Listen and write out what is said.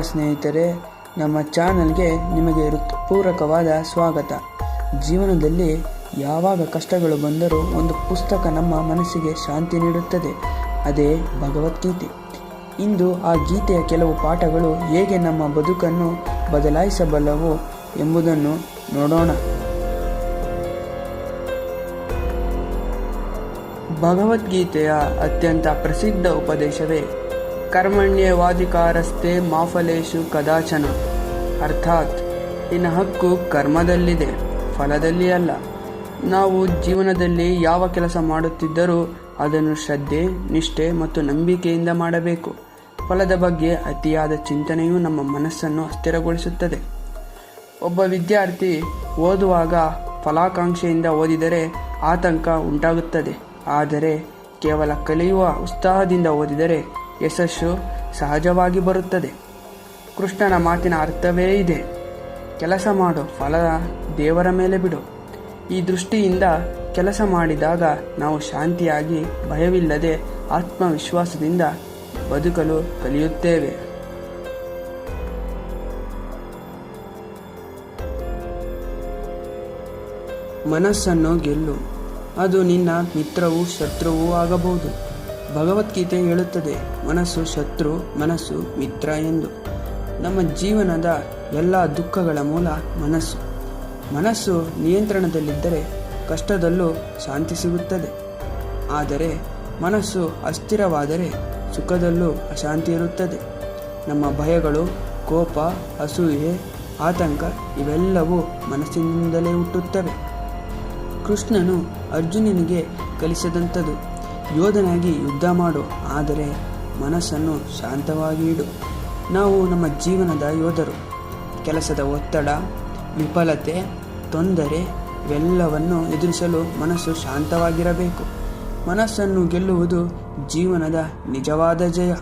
ಸ್ನೇಹಿತರೆ, ನಮ್ಮ ಚಾನಲ್ಗೆ ನಿಮಗೆ ಹೃತ್ಪೂರ್ವಕವಾದ ಸ್ವಾಗತ. ಜೀವನದಲ್ಲಿ ಯಾವಾಗ ಕಷ್ಟಗಳು ಬಂದರೂ ಒಂದು ಪುಸ್ತಕ ನಮ್ಮ ಮನಸ್ಸಿಗೆ ಶಾಂತಿ ನೀಡುತ್ತದೆ. ಅದೇ ಭಗವದ್ಗೀತೆ. ಇಂದು ಆ ಗೀತೆಯ ಕೆಲವು ಪಾಠಗಳು ಹೇಗೆ ನಮ್ಮ ಬದುಕನ್ನು ಬದಲಾಯಿಸಬಲ್ಲವು ಎಂಬುದನ್ನು ನೋಡೋಣ. ಭಗವದ್ಗೀತೆಯ ಅತ್ಯಂತ ಪ್ರಸಿದ್ಧ ಉಪದೇಶವೇ ಕರ್ಮಣ್ಯವಾಧಿಕಾರಸ್ಥೆ ಮಾಫಲೇಶು ಕದಾಚನ. ಅರ್ಥಾತ್ ಇನ್ನ ಹಕ್ಕು ಕರ್ಮದಲ್ಲಿದೆ, ಫಲದಲ್ಲಿ ಅಲ್ಲ. ನಾವು ಜೀವನದಲ್ಲಿ ಯಾವ ಕೆಲಸ ಮಾಡುತ್ತಿದ್ದರೂ ಅದನ್ನು ಶ್ರದ್ಧೆ, ನಿಷ್ಠೆ ಮತ್ತು ನಂಬಿಕೆಯಿಂದ ಮಾಡಬೇಕು. ಫಲದ ಬಗ್ಗೆ ಅತಿಯಾದ ಚಿಂತನೆಯು ನಮ್ಮ ಮನಸ್ಸನ್ನು ಅಸ್ಥಿರಗೊಳಿಸುತ್ತದೆ. ಒಬ್ಬ ವಿದ್ಯಾರ್ಥಿ ಓದುವಾಗ ಫಲಾಕಾಂಕ್ಷೆಯಿಂದ ಓದಿದರೆ ಆತಂಕ ಉಂಟಾಗುತ್ತದೆ. ಆದರೆ ಕೇವಲ ಕಲಿಯುವ ಉತ್ಸಾಹದಿಂದ ಓದಿದರೆ ಯಶಸ್ಸು ಸಹಜವಾಗಿ ಬರುತ್ತದೆ. ಕೃಷ್ಣನ ಮಾತಿನ ಅರ್ಥವೇ ಇದೆ. ಕೆಲಸ ಮಾಡು, ಫಲ ದೇವರ ಮೇಲೆ ಬಿಡು. ಈ ದೃಷ್ಟಿಯಿಂದ ಕೆಲಸ ಮಾಡಿದಾಗ ನಾವು ಶಾಂತಿಯಾಗಿ ಭಯವಿಲ್ಲದೆ ಆತ್ಮವಿಶ್ವಾಸದಿಂದ ಬದುಕಲು ಕಲಿಯುತ್ತೇವೆ. ಮನಸ್ಸನ್ನು ಗೆಲ್ಲು. ಅದು ನಿನ್ನ ಮಿತ್ರವೂ ಶತ್ರುವೂ ಆಗಬಹುದು. ಭಗವದ್ಗೀತೆ ಹೇಳುತ್ತದೆ, ಮನಸ್ಸು ಶತ್ರು, ಮನಸ್ಸು ಮಿತ್ರ ಎಂದು. ನಮ್ಮ ಜೀವನದ ಎಲ್ಲ ದುಃಖಗಳ ಮೂಲ ಮನಸ್ಸು. ಮನಸ್ಸು ನಿಯಂತ್ರಣದಲ್ಲಿದ್ದರೆ ಕಷ್ಟದಲ್ಲೂ ಶಾಂತಿ ಸಿಗುತ್ತದೆ. ಆದರೆ ಮನಸ್ಸು ಅಸ್ಥಿರವಾದರೆ ಸುಖದಲ್ಲೂ ಅಶಾಂತಿ ಇರುತ್ತದೆ. ನಮ್ಮ ಭಯಗಳು, ಕೋಪ, ಅಸೂಯೆ, ಆತಂಕ ಇವೆಲ್ಲವೂ ಮನಸ್ಸಿನಿಂದಲೇ ಹುಟ್ಟುತ್ತವೆ. ಕೃಷ್ಣನು ಅರ್ಜುನನಿಗೆ ಕಲಿಸಿದಂಥದ್ದು. ಯೋಧನಾಗಿ ಯುದ್ಧ ಮಾಡು, ಆದರೆ ಮನಸ್ಸನ್ನು ಶಾಂತವಾಗಿ ಇಡು. ನಾವು ನಮ್ಮ ಜೀವನದ ಯೋಧರು. ಕೆಲಸದ ಒತ್ತಡ, ವಿಫಲತೆ, ತೊಂದರೆ ಇವೆಲ್ಲವನ್ನು ಎದುರಿಸಲು ಮನಸ್ಸು ಶಾಂತವಾಗಿರಬೇಕು. ಮನಸ್ಸನ್ನು ಗೆಲ್ಲುವುದು ಜೀವನದ ನಿಜವಾದ ಜಯ.